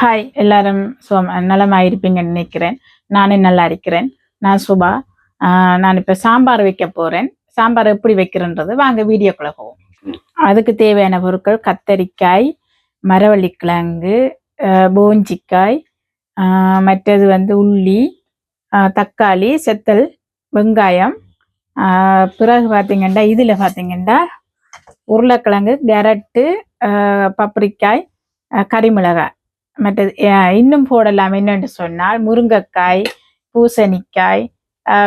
Hi எல்லாரும் so நலமாக இருப்பீங்கன்னு நினைக்கிறேன். நானும் நல்லா இருக்கிறேன் நான் சுபா. நான் இப்போ சாம்பார் வைக்க போகிறேன் சாம்பார் எப்படி வைக்கிறேன்றது வாங்க வீடியோக்குள்ள போவோம். அதுக்கு தேவையான பொருட்கள் கத்தரிக்காய் மரவள்ளிக்கிழங்கு ஆஹ் பூஞ்சிக்காய் மற்றது வந்து உள்ளி தக்காளி செத்தல் வெங்காயம் பிறகு பார்த்தீங்கன்னா இதில் பார்த்தீங்கன்னா உருளைக்கிழங்கு கேரட்டு பப்ரிக்காய் கறிமிளகாய் மற்றது இன்னும் போடலாம். என்னென்று சொன்னால் முருங்கைக்காய் பூசணிக்காய்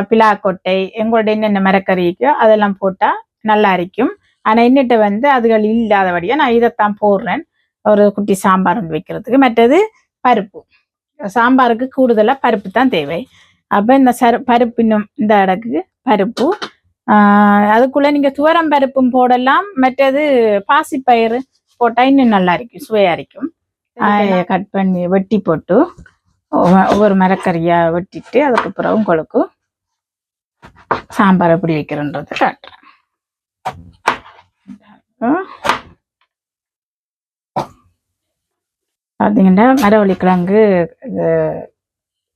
பிலாக்கொட்டை எங்களோட என்னென்ன மரக்கறி இருக்கோ அதெல்லாம் போட்டால் நல்லா இருக்கும் ஆனால் என்னட்ட வந்து அதுகள் இல்லாதபடியாக நான் இதைத்தான் போடுறேன். ஒரு குட்டி சாம்பார் ஒன்று வைக்கிறதுக்கு. மற்றது பருப்பு. சாம்பாருக்கு கூடுதலாக பருப்பு தான் தேவை. அப்போ இந்த சரு பருப்பு இன்னும் இந்த இடத்துக்கு பருப்பு. அதுக்குள்ளே நீங்கள் துவரம் பருப்பும் போடலாம். மற்றது பாசிப்பயிறு போட்டால் இன்னும் நல்லா இருக்கும் சுவையாக இருக்கும் கட் பண்ணி வெட்டி போட்டு ஒவ்வொ- ஒவ்வொரு மரக்கறியா வெட்டிட்டு அதுக்கப்புறம் உங்களுக்கு சாம்பார் எப்படி வைக்கிறேன்றதை காட்டுறேன். பார்த்தீங்கன்னா மரவள்ளி கிழங்கு இது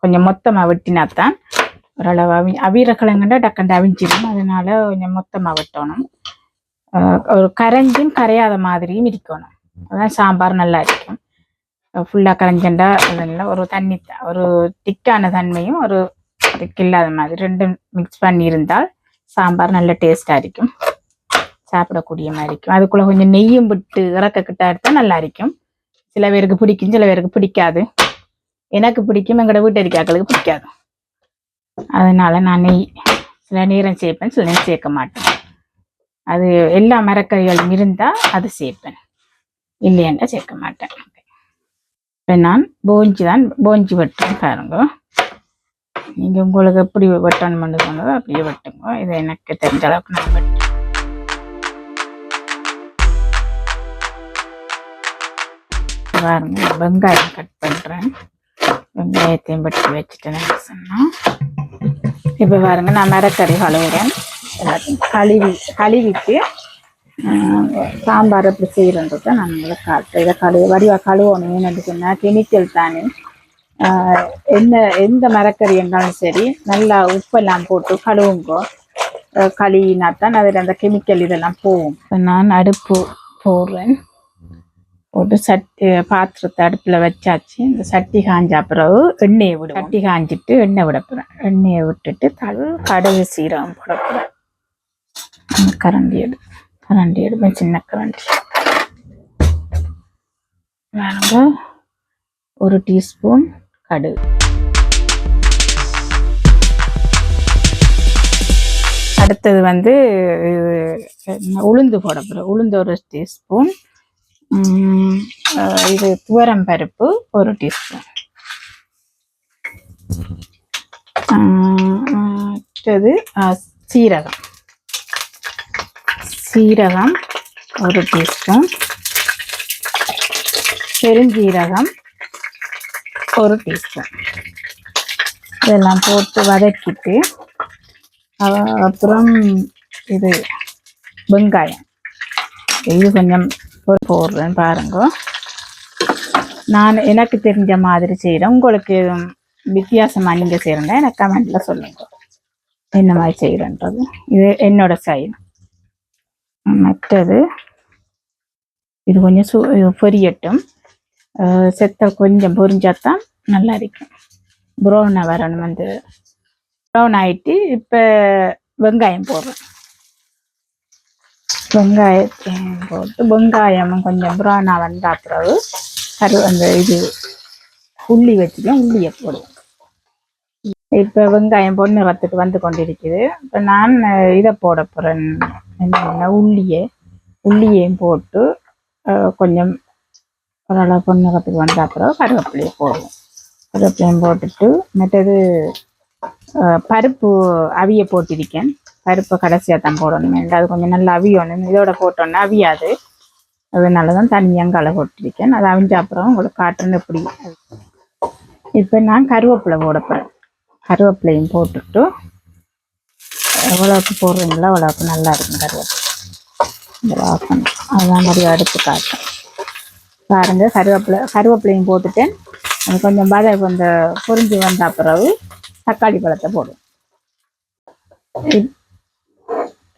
கொஞ்சம் மொத்தமாக வெட்டினாத்தான் ஓரளவு அவி அவிர கிழங்குண்டா டக்குண்டு அவிஞ்சிடும் அதனால கொஞ்சம் மொத்தமாக வெட்டணும். ஒரு கரைஞ்சும் கரையாத மாதிரியும் இருக்கணும் அதான் சாம்பார் நல்லா இருக்கும் ஃபுல்லாக கரைஞ்சண்டா அதெல்லாம் ஒரு தண்ணி ஒரு திக்கான தன்மையும் ஒரு திக் இல்லாத மாதிரி ரெண்டும் மிக்ஸ் பண்ணி இருந்தால் சாம்பார் நல்ல டேஸ்டாக இருக்கும். சாப்பிடக்கூடிய மாதிரி இருக்கும். அதுக்குள்ளே கொஞ்சம் நெய்யும் விட்டு இறக்க கிட்ட எடுத்தால் நல்லா இருக்கும். சில பேருக்கு பிடிக்கும் சில பேருக்கு பிடிக்காது. எனக்கு பிடிக்கும் எங்களோட வீட்டடிக்காக்களுக்கு பிடிக்காது. அதனால நான் நெய் சில நேரம் சேர்ப்பேன் சில நேரம் சேர்க்க மாட்டேன். அது எல்லா மரக்கறிகளும் இருந்தால் அது சேர்ப்பேன் இல்லையாண்டா சேர்க்க மாட்டேன். இப்போ நான் போஞ்சி தான் போஞ்சி வெட்டுறேன் பாருங்க. நீங்கள் உங்களுக்கு எப்படி வெட்டணும்னு சொன்னதோ அப்படியே வெட்டுங்க. இது எனக்கு தெரிஞ்ச அளவுக்கு நான் வெட்டேன் பாருங்க வெங்காயம் கட் பண்ணுறேன். வெங்காயத்தையும் வெட்டி வச்சுட்டேன்னு சொன்னால் இப்போ பாருங்க நான் மரக்கறி கழுவுறேன். எல்லாத்தையும் கழுவி கழுவிட்டு சாம்பார் எப்படி செய்கிறன்றதை நான் உங்களுக்கு காட்டுறேன் இதை கழுவு வடிவாக கழுவணும் ஏன்னு சொன்னால் கெமிக்கல் தானே ஆஹ், என்ன எந்த மரக்கறி இருந்தாலும் சரி நல்லா உப்பெல்லாம் போட்டு கழுவுங்கோ கழுவினா தான் அதில் அந்த கெமிக்கல் இதெல்லாம் போகும் இப்போ நான் அடுப்பு போடுறேன் போட்டு சட்டி பாத்திரத்தை அடுப்பில் வச்சாச்சு இந்த சட்டி காஞ்ச பிறகு எண்ணெயை விடும் சட்டி காஞ்சிட்டு எண்ணெய் விட போகிறேன் எண்ணெயை விட்டுட்டு தழு கடுகு சீரகம் போடப்புறேன் கரண்டி எடு கரண்டி எடுப்பேன் சின்ன கரண்டி. வேணுங்க ஒரு டீஸ்பூன் கடுகு. அடுத்தது வந்து இது உளுந்து போட போகிறேன் உளுந்து ஒரு டீஸ்பூன் இது துவரம் பருப்பு ஒரு டீஸ்பூன். அடுத்தது சீரகம். சீரகம் ஒரு டீஸ்பூன். பெருஞ்சீரகம் ஒரு டீஸ்பூன். இதெல்லாம் போட்டு வதக்கிட்டு அப்புறம் இது வெங்காயம். இது கொஞ்சம் ஒரு போடுறேன் பாருங்க. நான் எனக்கு தெரிஞ்ச மாதிரி செய்கிறேன் உங்களுக்கு வித்தியாசமாக நீங்கள் செய்கிறேன்னா எனக்கு கமெண்ட்ல சொல்லுங்க. என்ன மாதிரி செய்கிறேன்றது இது என்னோட ஸ்டைல் மற்றது இது கொஞ்சம் சு பொரியட்டும். அஹ் செத்தல் கொஞ்சம் பொரிஞ்சாதான் நல்லா இருக்கும். ப்ரௌனாக வரணும் வந்து. ப்ரௌன் ஆயிட்டு இப்போ வெங்காயம் போடுறேன் வெங்காயத்தை போட்டு வெங்காயமும் கொஞ்சம் ப்ரௌனாக வந்த பிறகு கரு அந்த இது உள்ளி வச்சுக்கலாம் உள்ளியை போடுவோம். இப்போ வெங்காயம் பொண்ணு வத்துட்டு வந்து கொண்டிருக்குது. இப்போ நான் இதை போட போகிறேன் என்ன உள்ளியை உள்ளியையும் போட்டு கொஞ்சம் ஓரளவு பொண்ணுகத்துக்கு வந்த அப்புறம் கருவேப்பிலையை போடுவோம். கருவேப்பிலையும் போட்டுட்டு மற்றது பருப்பு அவிய போட்டிருக்கேன். பருப்பை கடைசியாக தான் போடணும். அது கொஞ்சம் நல்லா அவியணும். இதோட போட்டோன்னா அவியாது. அதனால தான் தனியாக களை போட்டிருக்கேன். அது அவிஞ்ச அப்புறம் உங்களுக்கு காட்டுன்னு எப்படி. இப்போ நான் கருவேப்பிலை போட போகிறேன் கருவேப்பிலையும் போட்டுட்டு எவ்வளோக்கு போடுறீங்களோ? அவ்வளோக்கு நல்லா இருக்கும் கருவேப்பிலை. இந்த வாசனை அதுதான் மாதிரி அடுத்து காட்டும். பாருங்க கருவேப்பிலை கருவேப்பிலையும் போட்டுட்டேன். அது கொஞ்சம் வதை கொஞ்சம் பொறிஞ்சு வந்த பிறகு தக்காளி பழத்தை போடும்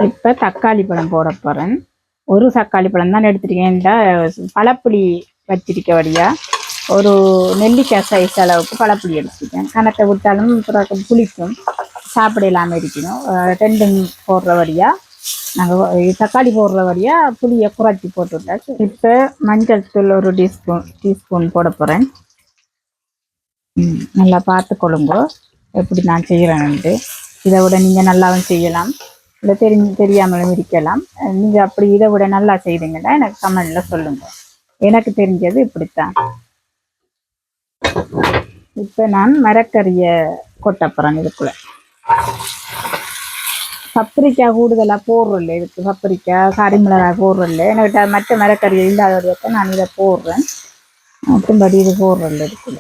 இப்போ தக்காளி பழம் போட போகிறேன் ஒரு தக்காளி பழம் தான் எடுத்துருக்கேன்டா பழப்புளி வச்சிருக்க வழியா? ஒரு நெல்லிக்காய் சைஸ் அளவுக்கு பழப்புளி எடுத்துருக்கேன். கணத்தை விட்டாலும் பிறகு புளிக்கும். சாப்பிட இல்லாமல் இருக்கணும் டெண்டிங் ரெண்டும் போடுற வழியா நாங்கள் தக்காளி போடுற வழியா புளியை குறைச்சி போட்டுவிட்டாச்சு இப்போ மஞ்சள் தூள் ஒரு டீஸ்பூன் டீஸ்பூன் போட போகிறேன் நல்லா பார்த்து கொள்ளுங்க எப்படி நான் செய்கிறேன்ட்டு இதை விட நீங்கள் நல்லாவும் செய்யலாம். இல்லை தெரி தெரியாமலும் இருக்கலாம். நீங்கள் அப்படி இதை விட நல்லா செய்தீங்கன்னா எனக்கு கமெண்டில் சொல்லுங்கள் எனக்கு தெரிஞ்சது இப்படித்தான். இப்போ நான் மரக்கறியை கொட்ட போகிறேன் இதுக்குள்ள. கத்திரிக்காய் கூடுதலாக போடுறல இதுக்கு கத்திரிக்காய் காரிமிளகாய் போடுறல என்கிட்ட மற்ற மரக்கறி இல்லாதவரையும் நான் இதை போடுறேன். மற்றபடி இது போடுறல இதுக்குள்ள.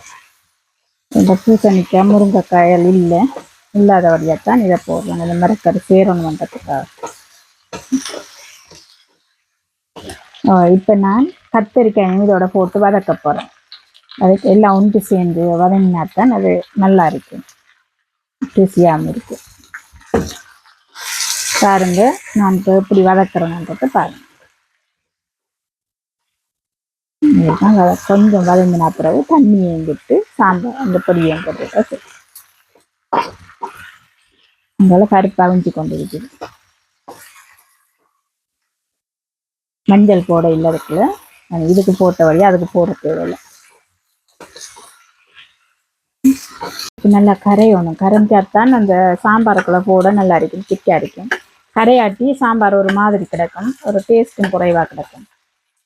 இந்த பூசணிக்காய் முருங்கைக்காயல் இல்லை. இல்லாத வழியாத்தான் இதை போடுறேன். இந்த மரக்கறி சேரணுன்றதுக்காக இப்போ நான் கத்தரிக்காய் இதோட போட்டு வதக்க போகிறேன் அதுக்கு எல்லாம் ஒன்று சேர்ந்து வதங்கினாத்தான் அது நல்லா இருக்கும். ருசியாகவும் இருக்கு. பாருங்க நான் இப்போ எப்படி வதக்குறேன்ன்றத பாருங்க. கொஞ்சம் வதங்கினா பிறகு தண்ணியையும் விட்டு சாம்பார் அந்த பொடியையும் போட்டு சரி. கருப்பு அவிஞ்சு கொண்டு இருக்குது மஞ்சள் போட இல்லை அதுக்குள்ள. இதுக்கு போட்ட வழியா அதுக்கு போட தேவையில்லை. நல்லா கரையணும். கரைஞ்சாத்தான் அந்த சாம்பாருக்குள்ள போட நல்லா இருக்கும் திக்கா இருக்கும். கரையாட்டி சாம்பார் ஒரு மாதிரி கிடக்கும் ஒரு டேஸ்ட்டும் குறைவா கிடக்கும்.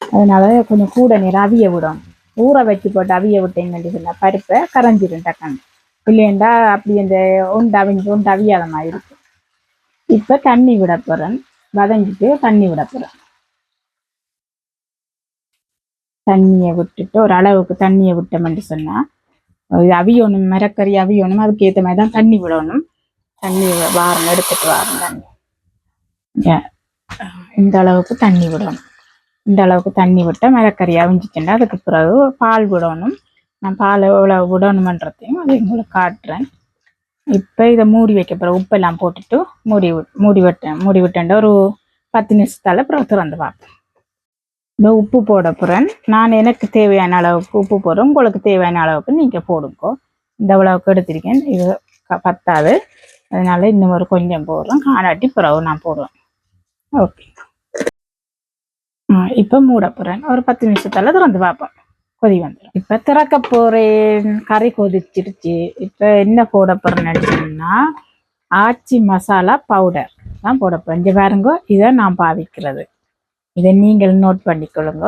அதனால கொஞ்சம் கூட நேரம் அவிய விடும். ஊற வச்சு போட்டு அவிய விட்டீங்கன்னு சொன்னா பருப்பை கரைஞ்சிடும் டக்குன்னு இல்லைண்டா அப்படி அந்த உண்டு அவிஞ்சு உண்டு அவியாத மாதிரி இருக்கும். இப்ப தண்ணி விட போறேன். வதஞ்சிட்டு தண்ணி விட போறேன். தண்ணியை விட்டுட்டு ஒரு அளவுக்கு தண்ணியை விட்டோம்னு சொன்னா அவியணும் மரக்கறி அவியணும் அதுக்கு ஏற்ற மாதிரி தான் தண்ணி விடணும். தண்ணி வாரம் எடுத்துட்டு வாரம் தண்ணி இந்த அளவுக்கு தண்ணி விடணும். இந்த அளவுக்கு தண்ணி விட்டால் மரக்கறி அவிஞ்சிச்சுன்னா அதுக்கு பிறகு பால் விடணும். நான் பால் எவ்வளோ விடணுமன்றதையும் அதை உங்களுக்கு காட்டுறேன். இப்போ இதை மூடி வைக்க பிறகு உப்பெல்லாம் போட்டுட்டு மூடி விட்- மூடி விட்டேன். மூடி விட்டேன்ட்டு ஒரு பத்து நிமிஷத்தால பிறகு திறந்து பார்ப்பேன் இந்த உப்பு போட போகிறேன் நான் எனக்கு தேவையான அளவுக்கு உப்பு போடுறேன். உங்களுக்கு தேவையான அளவுக்கு நீங்கள் போடுங்கோ. இந்த அளவுக்கு எடுத்திருக்கேன். இது பத்தாது. அதனால இன்னும் ஒரு கொஞ்சம் போடுறேன் காணாட்டி பிறகு நான் போடுவேன் ஓகே. இப்போ மூட போகிறேன் ஒரு பத்து நிமிஷத்தால் திறந்து பார்ப்போம். கொதி வந்துடும் இப்போ திறக்க போகிறேன் கறி கொதிச்சிருச்சு. இப்போ என்ன போட போகிறேன்னு சொன்னா ஆச்சி மசாலா பவுடர் தான் போட போகிறேன் இங்கே பாருங்க இதை நான் பாவிக்கிறது. இதை நீங்கள் நோட் பண்ணிக்கொள்ளுங்க.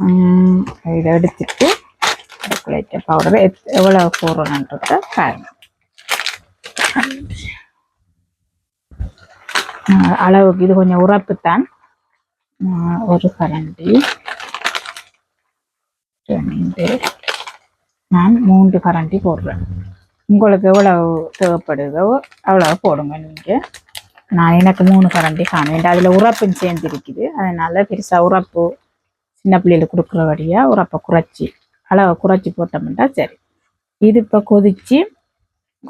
உம், இதை எடுத்துட்டு சாக்லேட் பவுடர் எவ்வளோ போடுறோன்றத பாருங்க. ஆஹ் அளவுக்கு இது கொஞ்சம் உரப்புத்தான். ஆஹ் ஒரு கரண்டி. ரெண்டு. நான் மூன்று கரண்டி போடுறேன். உங்களுக்கு எவ்வளவு தேவைப்படுதோ அவ்வளவு போடுங்க நீங்கள் நான் எனக்கு மூணு கரண்டி காணும். அதில் உரப்பும் சேர்ந்துருக்குது. அதனால் பெருசாக உரப்பு சின்ன பிள்ளைகளுக்கு கொடுக்குற வழியாக உரப்பை குறைச்சி அளவை குறைச்சி போட்டோம்னா சரி. இது இப்போ கொதித்து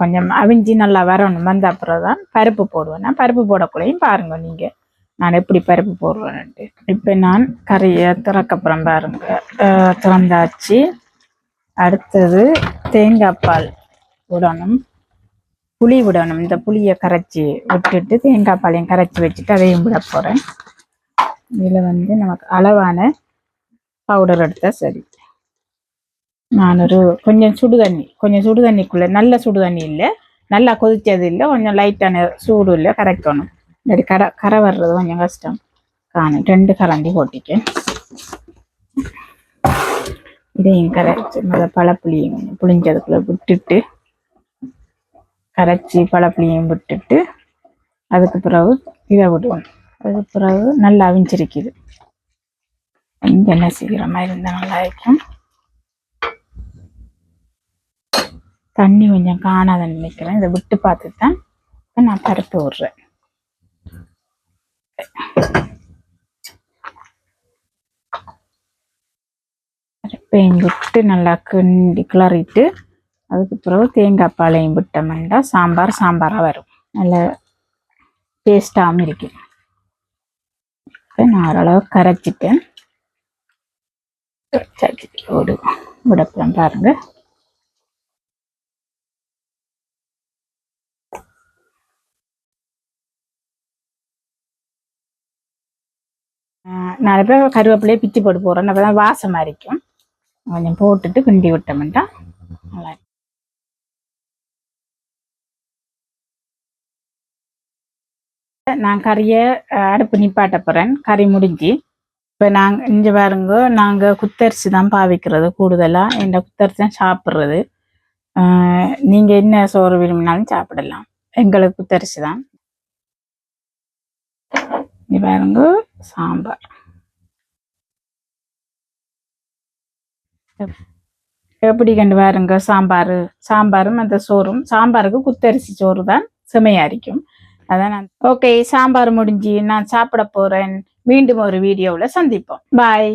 கொஞ்சம் அவிஞ்சி நல்லா வரணும். வந்த அப்புறம் தான் பருப்பு போடுவேன். நான் பருப்பு போடக்குள்ளையும் பாருங்க நீங்கள் நான் எப்படி பருப்பு போடுவேன்ட்டு இப்போ நான் கறியை திறக்கப்புறம் பாருங்க. திறந்தாச்சு. அடுத்தது தேங்காய் பால் விடணும் புளி விடணும். இந்த புளியை கரைச்சி விட்டுட்டு தேங்காய் பாலையும் கரைச்சி வச்சுட்டு அதையும் விட போகிறேன் இதில் வந்து நமக்கு அளவான பவுடர் எடுத்தால் சரி. நான் ஒரு கொஞ்சம் சுடு தண்ணி கொஞ்சம் சுடு தண்ணிக்குள்ளே நல்ல சுடு தண்ணி இல்லை. நல்லா கொதிச்சது இல்லை கொஞ்சம் லைட்டான சூடு இல்லை கரைக்கணும். இல்லாட்டி கரை கரை வர்றது கொஞ்சம் கஷ்டம். காணும். ரெண்டு கரண்டி போட்டிக்கேன் இதையும் கரைச்சி முத பழப்புளியும் கொஞ்சம் புளிஞ்சதுக்குள்ள விட்டுட்டு கரைச்சி பழப்புளியும் விட்டுட்டு அதுக்கு பிறகு இதை விடுவோம். அதுக்கு பிறகு நல்லா அவிஞ்சிருக்குது. கொஞ்சம் என்ன செய்கிற மாதிரி இருந்தால் நல்லா இருக்கும். தண்ணி கொஞ்சம் காணாத நினைக்கிறேன். இதை விட்டு பார்த்து தான் நான் பருப்பு விடுறேன். உப்பையும் விட்டு நல்லா கிண்டி கிளறிட்டு அதுக்கு பிறகு தேங்காய் பாலையும் விட்டோம்னா சாம்பார் சாம்பாராக வரும். நல்ல டேஸ்டாகவும் இருக்கும் இப்போ நான் ஓரளவு கரைச்சிட்டேன். ஓடு. விடப்புறம் பாருங்கள் நிறைய நாலு பேர் கருவேப்பிலையே பிச்சு போட்டு போடுறேன். அப்போ தான் வாசமாக இருக்கும். கொஞ்சம் போட்டுட்டு கிண்டி விட்டோம்ட்டா நல்லா நான் கறியை அடுப்பு நிப்பாட்ட போகிறேன் கறி முடிஞ்சு. இப்போ நாங்கள் இங்கே பாருங்க நாங்கள் குத்தரிசி தான் பாவிக்கிறது கூடுதலாக இந்த குத்தரிசி தான் சாப்பிட்றது. நீங்கள் என்ன சோறு விரும்பினாலும் சாப்பிடலாம். எங்களுக்கு குத்தரிசி தான். பாருங்க சாம்பார். எப்படி கண்டு பாருங்க சாம்பார். சாம்பாரும் அந்த சோறும். சாம்பாருக்கு குத்தரிசி சோறு தான் செமையா இருக்கும் அதான்? நான் ஓகே சாம்பார் முடிஞ்சு நான் சாப்பிட போறேன். மீண்டும் ஒரு வீடியோவில் சந்திப்போம். பாய்